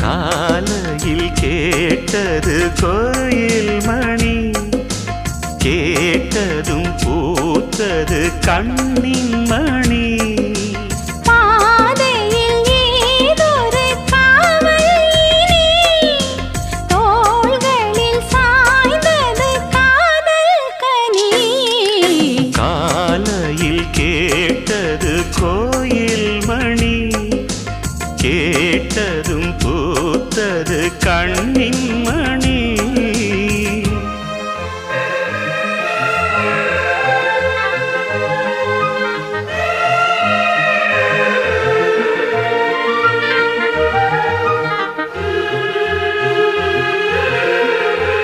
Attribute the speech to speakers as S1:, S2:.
S1: காலையில் கேட்டது கோயில் மணி. கேட்டதும் பூத்தது கண்ணின் மணி. கேட்டதும் பூத்தது கண்ணின் மணி.